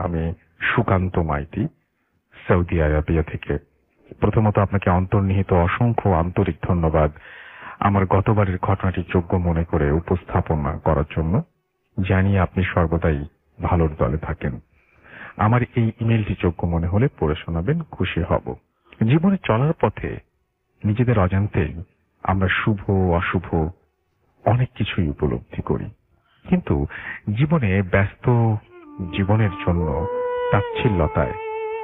আমি Sukanta Maiti, Saudi Arabia থেকে। প্রথমত আপনাকে অন্তর্নিহিত অসংখ্য আন্তরিক ধন্যবাদ আমার গতবারের ঘটনাটি যোগ্য মনে করে উপস্থাপনা করার জন্য। জানি আপনি সর্বদাই ভালোর দলে থাকেন। আমার এই ইমেলটি যোগ্য মনে হলে পড়ে শোনাবেন, খুশি হব। জীবনে চলার পথে নিজেদের অজান্তেই আমরা শুভ, অশুভ অনেক কিছুই উপলব্ধি করি। কিন্তু জীবনে ব্যস্ত জীবনের জন্য তাচ্ছিল্যতায়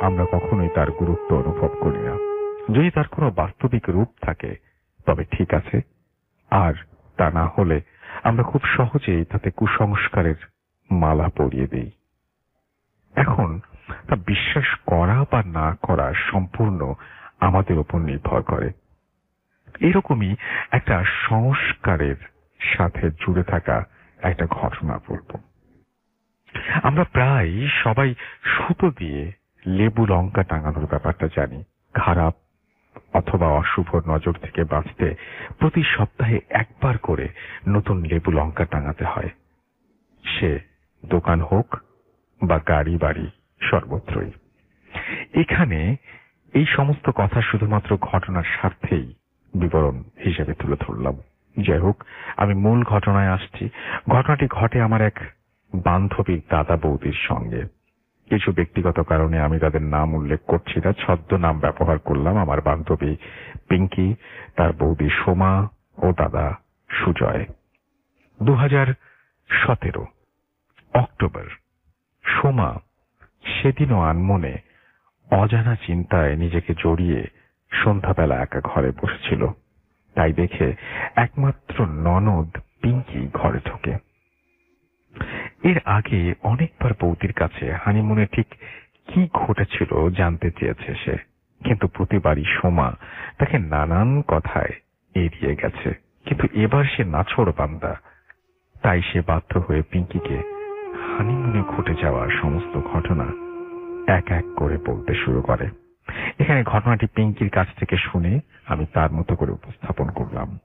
আমরা কখনোই তার গুরুত্ব অনুভব করি না। যদি তার কোনো বাস্তবিক রূপ থাকে, তবে ঠিক আছে। আর তা না হলে আমরা খুব সহজেই তাতে কুসংস্কারের মালা পরিয়ে দিই। এখন তা বিশ্বাস করা বা না করা সম্পূর্ণ আমাদের উপর নির্ভর করে। এরকমই একটা সংস্কারের সাথে জুড়ে থাকা একটা ঘটনা বলব। আমরা প্রায় সবাই সুতো দিয়ে লেবু লঙ্কা টাঙানোর ব্যাপারটা জানি। খারাপ অথবা অশুভ নজর থেকে বাঁচতে প্রতি সপ্তাহে একবার করে নতুন লেবু লঙ্কা টাঙাতে হয়। সে দোকান হোক বা গাড়ি বাড়ি, সর্বত্রই। এখানে এই সমস্ত কথা শুধুমাত্র ঘটনার স্বার্থেই বিবরণ হিসেবে তুলে ধরলাম। যাই হোক, আমি মূল ঘটনায় আসছি। ঘটনাটি ঘটে আমার এক বান্ধবীর দাদা বৌদির সঙ্গে। কিছু ব্যক্তিগত কারণে আমি তাদের নাম উল্লেখ করছি না ছদ্ম নাম ব্যবহার করলাম আমার বান্ধবী পিঙ্কি, তার বৌদি সোমা ও দাদা সুজয়। দু সতেরো অক্টোবর। সোমা সেদিনও আনমনে অজানা চিন্তায় নিজেকে জড়িয়ে সন্ধ্যাবেলা একা ঘরে বসেছিল। তাই দেখে একমাত্র ননদ পিঙ্কি ঘরে ঢোকে। এর আগে অনেকবার বৌদির কাছে হানিমুনে ঠিক কি ঘটেছিল জানতে চেয়েছে সে। কিন্তু প্রতিবারই সোমা তাকে নানান কথায় এড়িয়ে গেছে। কিন্তু এবার সে নাছড় বান্দা। তাই সে বাধ্য হয়ে পিঙ্কিকে হানিমুনে ঘটে যাওয়া সমস্ত ঘটনা এক এক করে বলতে শুরু করে। এখানে ঘটনাটি পিঙ্কির কাছ থেকে শুনে আমি তার মতো করে উপস্থাপন করলাম।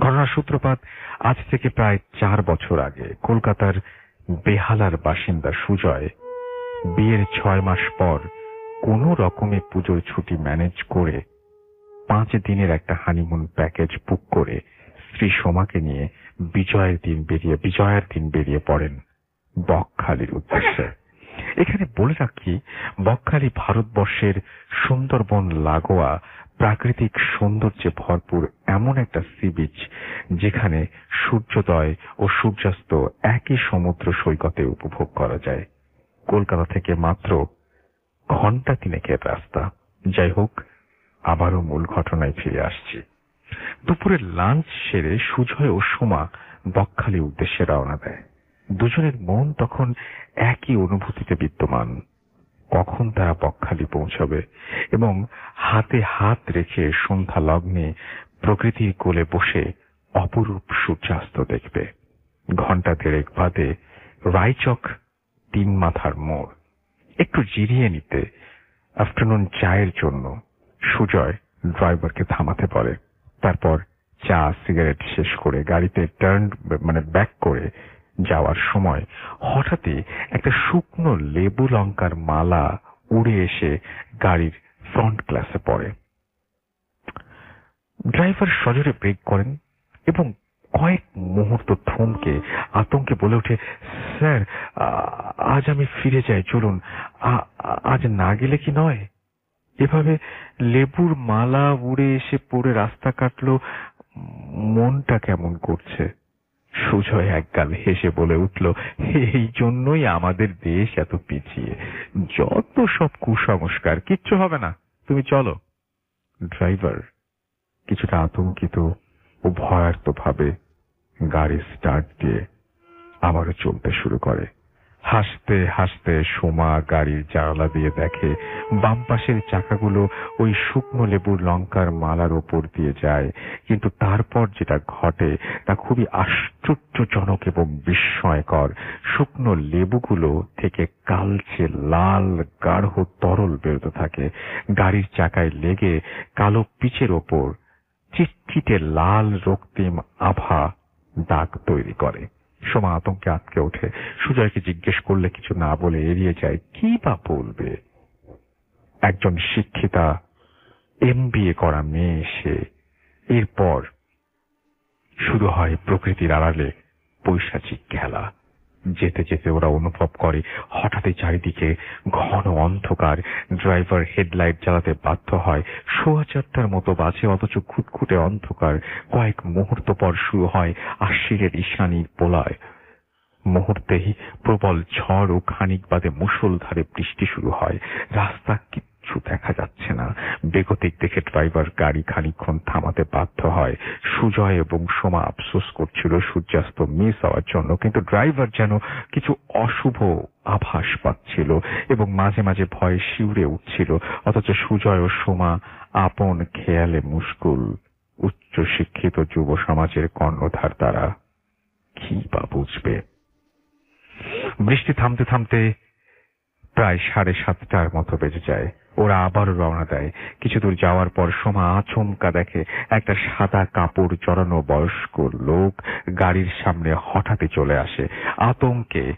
ঘটনার সূত্রপাত আজ থেকে প্রায় চার বছর আগে কলকাতার বেহালার বাসিন্দা সুজয় বিয়ের ছয় মাস পর কোন রকমে পুজোর ছুটি ম্যানেজ করে পাঁচ দিনের একটা হানিমুন প্যাকেজ বুক করে স্ত্রী সোমাকে নিয়ে বিজয়ের দিন বেরিয়ে, বিজয়ের দিন বেরিয়ে পড়েন বকখালির উদ্দেশ্যে। এখানে বলে রাখি, বকখালি ভারতবর্ষের সুন্দরবন লাগোয়া প্রাকৃতিক সৌন্দর্যে ভরপুর এমন একটা সি বিচ যেখানে সূর্যোদয় ও সূর্যাস্ত একই সমুদ্র সৈকতে উপভোগ করা যায়। কলকাতা থেকে মাত্র ঘণ্টা তিনেকের রাস্তা। যাই হোক, আবারও মূল ঘটনায় ফিরে আসছি। দুপুরের লাঞ্চ সেরে সুজয় ও সোমা বকখালি উদ্দেশ্যে রওনা দেয়। দুজনের মন তখন একই অনুভূতিতে বিদ্যমান। কখন তারা বকখালি পৌঁছবে এবং হাতে হাত রেখে সন্ধ্যা লগ্নে প্রকৃতির কোলে বসে অপরূপ সূর্যাস্ত দেখবে। ঘণ্টা দেড়েক বাদে রায়চক তিন মাথার মোড়। একটু জিরিয়ে নিতে আফটারনুন চায়ের জন্য সুজয় ড্রাইভারকে থামাতে পারে। তারপর চা, সিগারেট শেষ করে গাড়িতে টার্ন মানে ব্যাক করে যাওয়ার সময় হঠাৎই একটা শুকনো লেবু লঙ্কার মালা উড়ে এসে গাড়ির ফ্রন্ট গ্লাসে পড়ে। ড্রাইভার সজোরে ব্রেক করেন এবং কয়েক মুহূর্ত থমকে আতঙ্কে বলে ওঠে, স্যার আজ আমি ফিরে যাই, চলুন। আজ না গেলে কি নয়? এভাবে লেবুর মালা উড়ে এসে পড়ে রাস্তা কাটলো। মনটা কেমন করছে? সুজয় একগাল হেসে বলে উঠল, এই জন্যই আমাদের দেশ এত পিছিয়ে। যত সব কুসংস্কার, কিচ্ছু হবে না। তুমি চলো। ড্রাইভার কিছুটা আতঙ্কিত ও ভয়ার্থ ভাবে গাড়ি স্টার্ট দিয়ে আবারও চলতে শুরু করে। হাসতে হাসতে সোমা গাড়ির জানালা দিয়ে দেখে, বাম পাশের চাকাগুলো ওই শুকনো লেবুর লঙ্কার মালার ওপর দিয়ে যায়। কিন্তু তারপর যেটা ঘটে, তা খুবই আশ্চর্যজনক এবং বিস্ময়কর। শুকনো লেবুগুলো থেকে কালচে লাল গাঢ় তরল বেরোতে থাকে। গাড়ির চাকায় লেগে কালো পিচের ওপর চিটচিটে লাল রক্তিম আভা দাগ তৈরি করে। সোমা আতঙ্কে আটকে ওঠে। সুজয়কে জিজ্ঞেস করলে কিছু না বলে এড়িয়ে যায়। কি বা বলবে? একজন শিক্ষিতা এম করা মেয়ে সে। এরপর শুরু হয় প্রকৃতির আড়ালে পৈশাচিক খেলা। যেতে যেতে ওরা অনুভব করে। হঠাৎই চারিদিকে ঘন অন্ধকার। ড্রাইভার হেডলাইট জ্বালাতে বাধ্য হয়। সোয়া চারটার মতো বাজে, অথচ খুটখুটে অন্ধকার। কয়েক মুহূর্ত পর শুরু হয় আশিরের ঈশানীর পোলায়। মুহূর্তেই প্রবল ঝড় ও খানিক বাদে মুষলধারে বৃষ্টি শুরু হয়। রাস্তা কিচ্ছু দেখা যাচ্ছে না। বেগতিক দেখে ড্রাইভার গাড়ি খানিক্ষণ থামাতে বাধ্য হয়। সুজয় এবং সোমা আফসোস করছিল, সূর্যাস্ত মিস হওয়ার জন্য, কিন্তু ড্রাইভার যেন কিছু অশুভ আভাস পাচ্ছিল এবং মাঝে মাঝে ভয়ে শিউরে উঠছিল, অথচ সুজয় ও সোমা আপন খেয়ালে মুশকুল উচ্চ শিক্ষিত যুব সমাজের কর্ণধার তারা। কি বা বুঝবে? বৃষ্টি থামতে থামতে প্রায় সাড়ে সাতটার মতো বেজে যায়। ওরা আবারও রওনা দেয়। কিছু দূর যাওয়ার পর সোমা আচমকা দেখে একটা সাদা কাপড় চড়ানো বয়স্ক লোক গাড়ির সামনে হঠাৎই চলে আসে। আতঙ্কে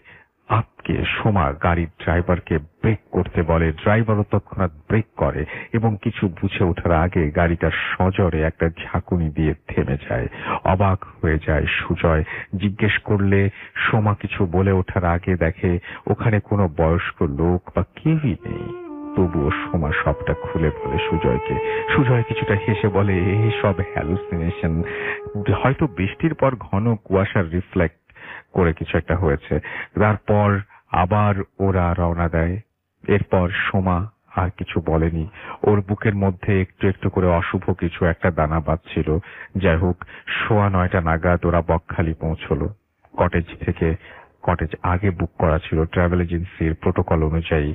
আটকে সোমা গাড়ির ড্রাইভারকে ব্রেক করতে বলে। ড্রাইভারও তৎক্ষণাৎ ব্রেক করে এবং কিছু বুঝে ওঠার আগে গাড়িটা সজরে একটা ঝাঁকুনি দিয়ে থেমে যায়। অবাক হয়ে যায় সুজয়। জিজ্ঞেস করলে সোমা কিছু বলে ওঠার আগে দেখে ওখানে কোনো বয়স্ক লোক বা কেউই নেই। তবুও সোমা সবটা খুলে বলে সুজয়কে। সুজয় কিছুটা হেসে বলে এই সব হ্যালুসিনেশন হয়তো বৃষ্টির পর ঘন কুয়াশার রিফ্লেক্ট করে কিছু একটা হয়েছে। তারপর আবার ওরা রওনা দেয়। এরপর সোমা আর কিছু বলেনি। ওর বুকের মধ্যে একটু একটু করে অশুভ কিছু একটা দানা বাঁধছিল। যাই হোক, সোয়া নয়টা নাগাদ ওরা বকখালি পৌঁছলো। কটেজ থেকে কটেজ আগে বুক করা ছিল। ট্রাভেল এজেন্সির প্রোটোকল অনুযায়ী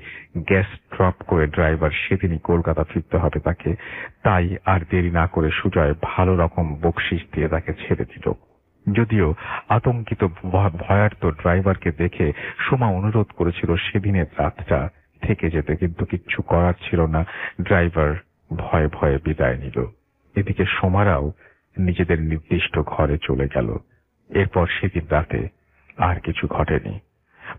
গ্যাস ড্রপ করে ড্রাইভার সেদিনই কলকাতা ফিরতে হবে তাকে। তাই আর দেরি না করে সুজয় ভালো রকম বকশিস দিয়ে তাকে ছেড়ে দিল। যদিও আতঙ্কিত ভয়ার্ত ড্রাইভারকে দেখে সোমা অনুরোধ করেছিল সেদিনের রাতটা থেকে যেতে, কিন্তু কিচ্ছু করার ছিল না। ড্রাইভার ভয়ে ভয়ে বিদায় নিল। এদিকে সোমারাও নিজেদের নির্দিষ্ট ঘরে চলে গেল। এরপর সেদিন রাতে আর কিছু ঘটেনি।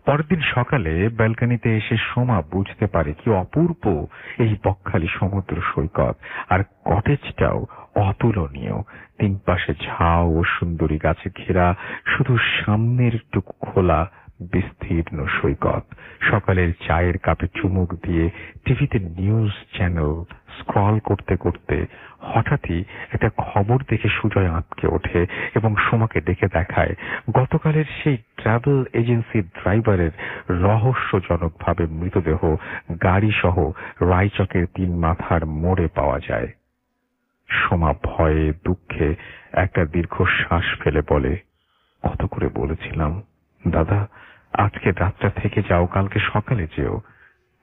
পরের দিন সকালে ব্যালকানিতে এসে সোমা বুঝতে পারে কি অপূর্ব এই বকখালি সমুদ্র সৈকত আর কটেজটাও অতুলনীয়। তিন পাশে ঝাউ ও সুন্দরী গাছে ঘেরা শুধু সামনের টুকু খোলা বিস্তীর্ণ সৈকত। সকালের চায়ের কাপে চুমুক দিয়ে টিভিতে নিউজ চ্যানেল স্ক্রল করতে করতে হঠাৎই একটা খবর দেখে সুজয় আঁতকে ওঠে এবং সোমাকে ডেকে দেখায়। গতকালের সেই ট্রাভেল এজেন্সির ড্রাইভারের রহস্যজনকভাবে মৃতদেহ গাড়ি সহ রায়চকের তিন মাথার মোড়ে পাওয়া যায়। সোমা ভয়ে দুঃখে একটা দীর্ঘ শ্বাস ফেলে বলে, কত করে বলেছিলাম? দাদা, আজকে রাতটা থেকে যাও, কালকে সকালে যেও।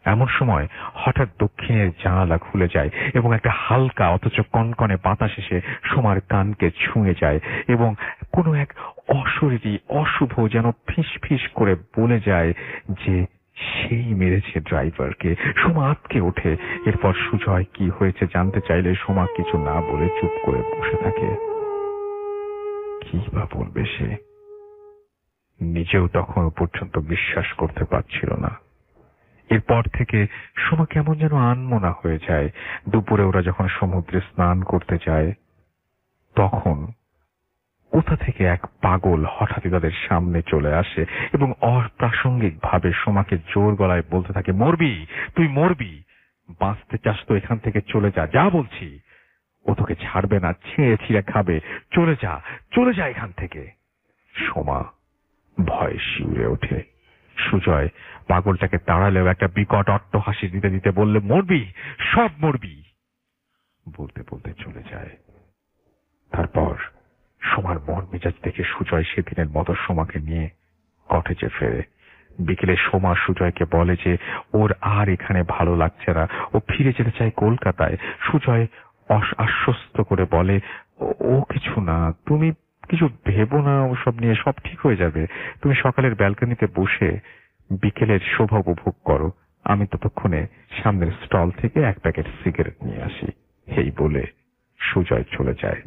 এমন সময় হঠাৎ দক্ষিণের জানালা খুলে যায় এবং একটা হালকা, অথচ কনকনে বাতাস এসে সোমার কানকে ছুঁয়ে যায় এবং কোনো এক অশরীরী, অশুভ যেন ফিস ফিস করে বলে যায় যে, সেই মেরেছে ড্রাইভারকে। সোমা আটকে ওঠে। এরপর সুজয় কি হয়েছে জানতে চাইলে সোমা কিছু না বলে চুপ করে বসে থাকে। কি বা বলবে সে? নিজেও তখনও পর্যন্ত বিশ্বাস করতে পারছিল না। এরপর থেকে সোমা কেমন যেন আনমনা হয়ে যায়। দুপুরে ওরা যখন সমুদ্রে স্নান করতে যায়, তখন কোথা থেকে এক পাগল হঠাৎই তাদের সামনে চলে আসে এবং অপ্রাসঙ্গিক ভাবে সোমাকে জোর গলায় বলতে থাকে, মরবি, তুই মরবি, বাঁচতে চাস তো এখান থেকে চলে যা যা বলছি। ও তোকে ছাড়বে না ছিঁড়ে ছিঁড়ে খাবে, চলে যা চলে যা এখান থেকে। সোমা ভয়ে শিউরে ওঠে। সুজয় পাগলটাকে তাড়ালেও একটা বিকট অট্ট হাসি দিতে দিতে বললে, মরবি, সব মরবি। বলতে বলতে চলে যায়। তারপর সোমার মন মেজাজ দেখে সুজয় সেদিনের মতো সোমাকে নিয়ে কটেজে ফেরে। বিকেলে সোমা সুজয়কে বলে যে, ওর আর এখানে ভালো লাগছে না। ও ফিরে যেতে চায় কলকাতায়। সুজয় আশ্বস্ত করে বলে ও কিছু না। তুমি কিছু ভেবো না, ওসব নিয়ে সব ঠিক হয়ে যাবে। তুমি সকালের ব্যালকনিতে বসে বিকেলের শোভা উপভোগ করো। আমি ততক্ষণে সামনের স্টল থেকে এক প্যাকেট সিগারেট নিয়ে আসি। এই বলে সুজয় চলে যায়।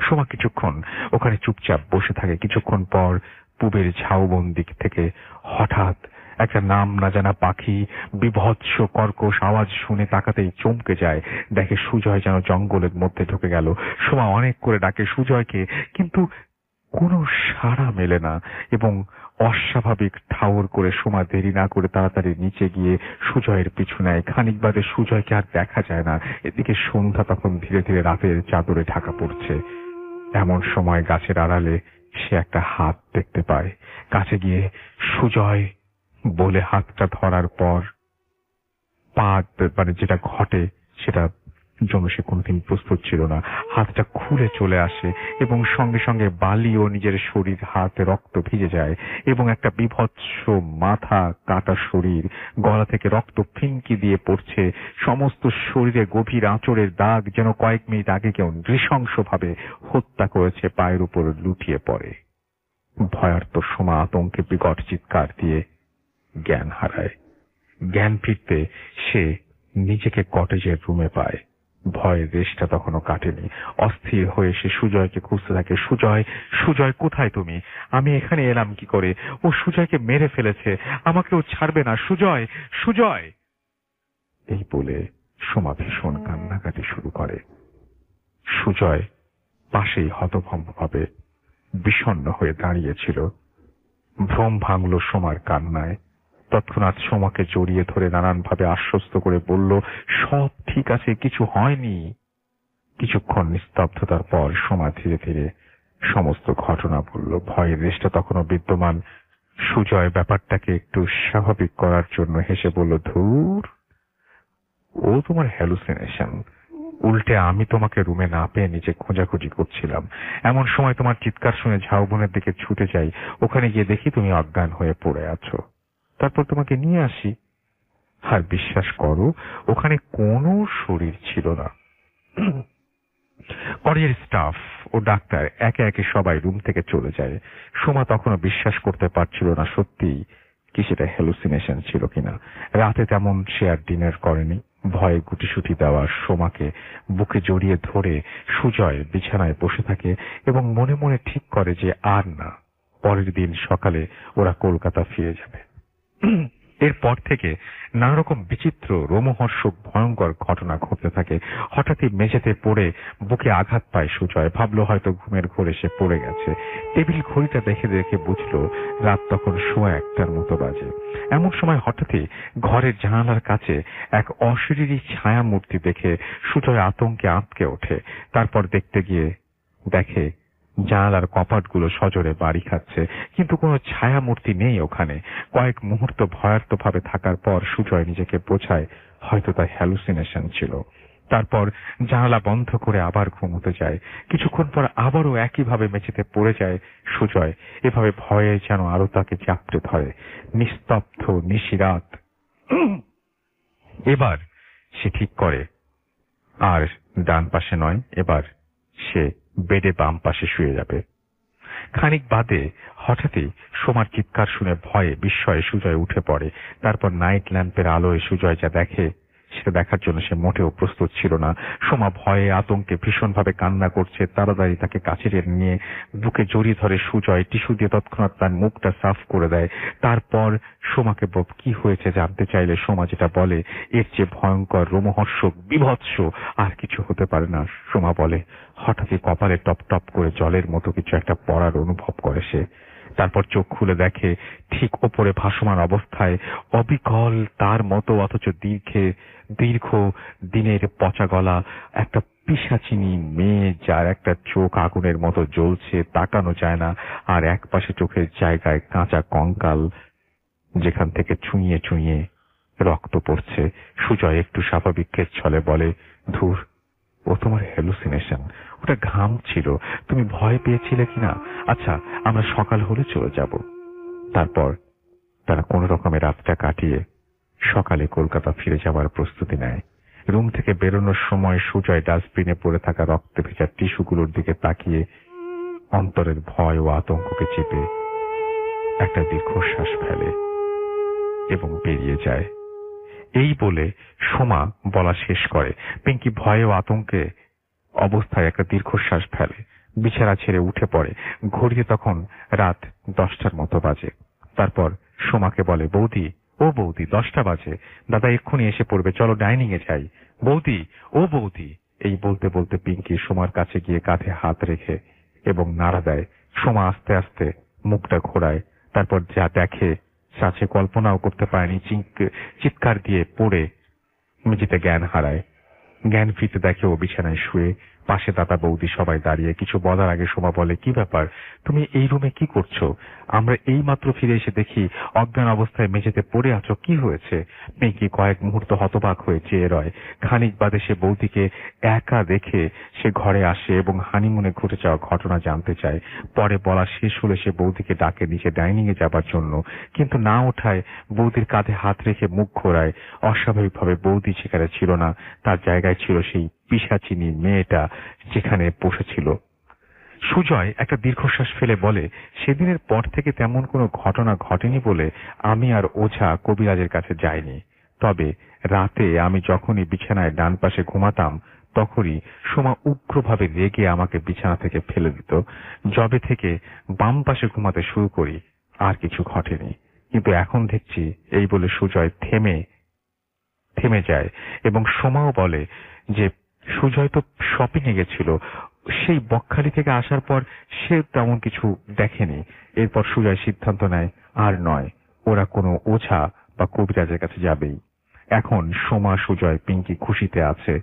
সোমা কিছুক্ষণ ওখানে চুপচাপ বসে থাকে। কিছুক্ষণ পর পুবের ঝাউবন দিক থেকে হঠাৎ একটা নাম না জানা পাখি, বিভৎস কর্কশ আওয়াজ শুনে তাকাতেই চমকে যায়। দেখে সুজয় যেন জঙ্গলের মধ্যে ঢুকে গেল। সোমা অনেক করে ডাকে সুজয়কে, কিন্তু কোনো সাড়া মেলে না এবং অস্বাভাবিক ঠাউর করে সোমা দেরি না করে তাড়াতাড়ি নিচে গিয়ে সুজয়ের পিছু নেয়। খানিক বাদে সুজয়কে আর দেখা যায় না। এদিকে সন্ধ্যা তখন ধীরে ধীরে রাতের চাদরে ঢাকা পড়ছে। এমন সময় গাছের আড়ালে সে একটা হাত দেখতে পায়। কাছে গিয়ে, সুজয় বলে হাতটা ধরার পর পা মানে যেটা ঘটে, সেটা জন্য সে কোনোদিন প্রস্তুত ছিল না। হাতটা খুলে চলে আসে এবং সঙ্গে সঙ্গে বালি ও নিজের শরীর, হাতে, রক্ত ভিজে যায় এবং একটা বিভৎস মাথা কাটা শরীর, গলা থেকে রক্ত ফিনকি দিয়ে পড়ছে। সমস্ত শরীরে গভীর আঁচড়ের দাগ যেন কয়েক মিনিট আগে কেউ নৃশংসভাবে হত্যা করেছে, পায়ের উপর লুটিয়ে পড়ে। ভয়ার্ত সমা আতঙ্কে বিকট চিৎকার দিয়ে জ্ঞান হারায়। জ্ঞান ফিরতে সে নিজেকে কটেজের রুমে পায়। ভয়ের রেশটা তখনও কাটেনি। অস্থির হয়ে সে সুজয়কে খুঁজতে থাকে, সুজয় সুজয়, কোথায় তুমি? আমি এখানে এলাম কি করে? ও সুজয়কে মেরে ফেলেছে। আমাকেও ছাড়বে না। সুজয় সুজয়! এই বলে সোমা ভীষণ কান্নাকাটি শুরু করে। সুজয় পাশেই হতভম্বভাবে বিষণ্ণ হয়ে দাঁড়িয়েছিল। ভ্রম ভাঙল সোমার কান্নায়। তৎক্ষণাৎ সোমাকে জড়িয়ে ধরে নানানভাবে আশ্বস্ত করে বলল, সব ঠিক আছে, কিছু হয়নি। কিছুক্ষণ নিস্তব্ধতার পর সোমা ধীরে ধীরে সমস্ত ঘটনা বলল। ভয়ের রেশটা তখনও বিদ্যমান। সুজয় ব্যাপারটাকে একটু স্বাভাবিক করার জন্য হেসে বলল, ধুর, ও তোমার হ্যালুসিনেশন উল্টে আমি তোমাকে রুমে না পেয়ে নিচে খোঁজাখুঁজি করছিলাম। এমন সময় তোমার চিৎকার শুনে ঝাউবনের দিকে ছুটে যাই। ওখানে গিয়ে দেখি তুমি অজ্ঞান হয়ে পড়ে আছো। তারপর তোমাকে নিয়ে আসি। আর বিশ্বাস করো, ওখানে কোনো শরীর ছিল না। কলেজের স্টাফ ও ডাক্তার একে একে সবাই রুম থেকে চলে যায়। সোমা তখনও বিশ্বাস করতে পারছিল না সত্যিই কি সেটা হ্যালুসিনেশন ছিল কিনা। রাতে তেমন সে আর ডিনার করেনি। ভয়ে গুটিসুটি দেওয়া সোমাকে বুকে জড়িয়ে ধরে সুজয় বিছানায় বসে থাকে এবং মনে মনে ঠিক করে যে আর না, পরের দিন সকালে ওরা কলকাতা ফিরে যাবে। এরপর থেকে নানা রকম বিচিত্র রোমহর্ষক ভয়ঙ্কর ঘটনা ঘটতে থাকে। হঠাৎই মেঝেতে পড়ে বুকে আঘাত পায় সুজয়। ভাবলো হয়তো ঘুমের ঘোরে সে পড়ে গেছে। টেবিল ঘড়িটা দেখে দেখে বুঝলো, রাত তখন সোয়া একটার মতো বাজে। এমন সময় হঠাৎই ঘরের জানালার কাছে এক অশরীরী ছায়া মূর্তি দেখে সুজয় আতঙ্কে আঁতকে ওঠে। তারপর দেখতে গিয়ে দেখে জানালার কপাটগুলো সজোরে বাড়ি খাচ্ছে। কিন্তু কোনো ছায়া মূর্তি নেই ওখানে। কয়েক মুহূর্ত ভয়ার্তভাবে থাকার পর সুজয় নিজেকে বোঝায়, হয়তো তাই হ্যালুসিনেশন ছিল। তারপর জানালা বন্ধ করে আবার ঘুমোতে যায়। কিছুক্ষণ পর আবারও একইভাবে মেঝেতে পড়ে যায় সুজয়। এভাবে ভয়ে যেন আরও তাকে চাপড়ে ধরে। নিস্তব্ধ, নিশিরাত। এবার সে ঠিক করে। আর ডান পাশে নয়, এবার সে বেডে বাম পাশে শুয়ে যাবে। খানিক বাদে হঠাৎই সোমার চিৎকার শুনে ভয়ে বিস্ময়ে সুজয় উঠে পড়ে। তারপর নাইট ল্যাম্পের আলোয় সুজয় যা দেখে সেটা দেখার জন্য সে মোটেও প্রস্তুত ছিল না। সোমা ভয়ে আতঙ্কে ভীষণভাবে কান্না করছে। তাড়াতাড়ি তাকে কাছে টেনে নিয়ে বুকে জড়িয়ে ধরে সুজয়। টিস্যু দিয়ে তৎক্ষণাৎ তার মুখটা সাফ করে দেয়। তারপর সোমাকে কি হয়েছে জানতে চাইলে? সোমা যেটা বলে, এর চেয়ে ভয়ঙ্কর, রোমহর্ষক, বিভৎস আর কিছু হতে পারে না। সোমা বলে, হঠাৎই কপালে টপ টপ করে জলের মতো কিছু একটা পড়ার অনুভব করে সে। তারপর চোখ খুলে দেখে ঠিক ওপরে ভাসমান অবস্থায় অবিকল তার মতো অথচ দীর্ঘে, দীর্ঘ দিনের পচা গলা, একটা পিসাচিনি মেয়ে যার একটা চোখ আগুনের মতো জ্বলছে, তাকানো যায় না, আর এক পাশে চোখের জায়গায় কাঁচা কঙ্কাল যেখান থেকে ছুঁয়ে ছুঁয়ে রক্ত পড়ছে। সুজয় একটু স্বাভাবিকের ছলে বলে, ধুর ও তোমার হ্যালুসিনেশন ওটা ঘাম ছিল। তুমি ভয় পেয়েছিলে কিনা? আচ্ছা আমরা সকাল হলে চলে যাব। তারপর তারা কোন রকমের রাতটা কাটিয়ে সকালে কলকাতা ফিরে যাওয়ার প্রস্তুতি নেয়। রুম থেকে বেরোনোর সময় সুজয় ডাস্টবিনে পড়ে থাকা রক্তে ভেজা টিস্যুগুলোর দিকে তাকিয়ে অন্তরের ভয় ও আতঙ্ককে চেপে একটা দীর্ঘশ্বাস ফেলে এবং বেরিয়ে যায়। এই বলে সোমা বলা শেষ করে। পিঙ্কি ভয়ে ও আতঙ্কে অবস্থায় একটা দীর্ঘশ্বাস ফেলে। বিছানা ছেড়ে উঠে পড়ে। ঘড়িতে তখন রাত দশটার মতো বাজে। তারপর সোমাকে বলে, বৌদি, ও বৌদি, দশটা বাজে। দাদা এক্ষুনি এসে পড়বে, চলো ডাইনিং এ যাই। বৌদি, ও বৌদি! এই বলতে বলতে পিঙ্কি সোমার কাছে গিয়ে কাঁধে হাত রেখে এবং নাড়া দেয়। সোমা আস্তে আস্তে মুখটা ঘোরায়, তারপর যা দেখে সাথে কল্পনাও করতে পারেনি চিৎ- চিৎকার দিয়ে পড়ে মেঝেতে জ্ঞান হারায়। জ্ঞান ফিরতে দেখে ও বিছানায় শুয়ে পাশে দাদা বৌদি সবাই দাঁড়িয়ে কিছু বলার আগে সোমা বলে, কি ব্যাপার? তুমি এই রুমে কি করছ? আমরা এই মাত্র ফিরে এসে দেখি অজ্ঞান অবস্থায় মেঝেতে পড়ে আছো, কি হয়েছে? পিঙ্কি কয়েক মুহূর্ত হতবাক হয়ে চেয়ে রয়। খানিক বাদে সে বৌদিকে একা দেখে সে ঘরে আসে এবং হানিমুনে ঘটে যাওয়া ঘটনা জানতে চায়। পরে বলা শেষ হলে সে বৌদিকে ডাকে নিচে ডাইনিং এ যাবার জন্য। কিন্তু না ওঠায় বৌদির কাঁধে হাত রেখে মুখ ঘোরায়। অস্বাভাবিকভাবে বৌদি সেখানে ছিল না, তার জায়গায় ছিল সেই পিসাচিনি মেয়েটা যেখানে বসেছিল। সুজয় একটা দীর্ঘশ্বাস ফেলে বলে, সেদিনের পর থেকে তেমন কোনো ঘটনা ঘটেনি বলে আমি আর ওঝা কবিরাজের কাছে যাইনি। তবে রাতে আমি যখনই বিছানায় ডান পাশে ঘুমাতাম, তখনই সোমা উগ্রভাবে রেগে আমাকে বিছানা থেকে ফেলে দিত। জবে থেকে বাম পাশে ঘুমাতে শুরু করি, আর কিছু ঘটেনি। কিন্তু এখন দেখছি এই বলে সুজয় থেমে থেমে যায় এবং সোমাও বলে যে সুজয় তো শপিং এ গেছিল। সেই বকখালি থেকে আসার পর সে তেমন কিছু দেখেনি। এরপর সুজয় সিদ্ধান্ত নেয়, আর নয়, ওরা কোনো ওঝা বা কবিরাজের কাছে যাবেই। এখন সোমা, সুজয়, পিঙ্কি খুশিতে আছে।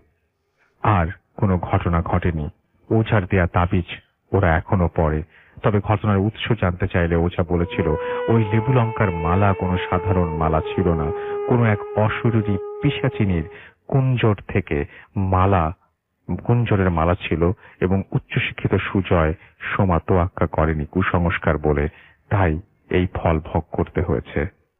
আর কোনো ঘটনা ঘটেনি। ওঝার দেয়া তাবিজ ওরা এখনও পড়ে। তবে ঘটনার উৎস জানতে চাইলে ওঝা বলেছিল, ওই লেবু লঙ্কার মালা কোনো সাধারণ মালা ছিল না। কোনো এক অশরীরী পিসাচিনির কুঞ্জর থেকে মালা কুঞ্জরের মালা ছিল এবং উচ্চশিক্ষিত সুজয় সোমা তোয়াক্কা করেনি কুসংস্কার বলে। তাই এই ফল ভোগ করতে হয়েছে।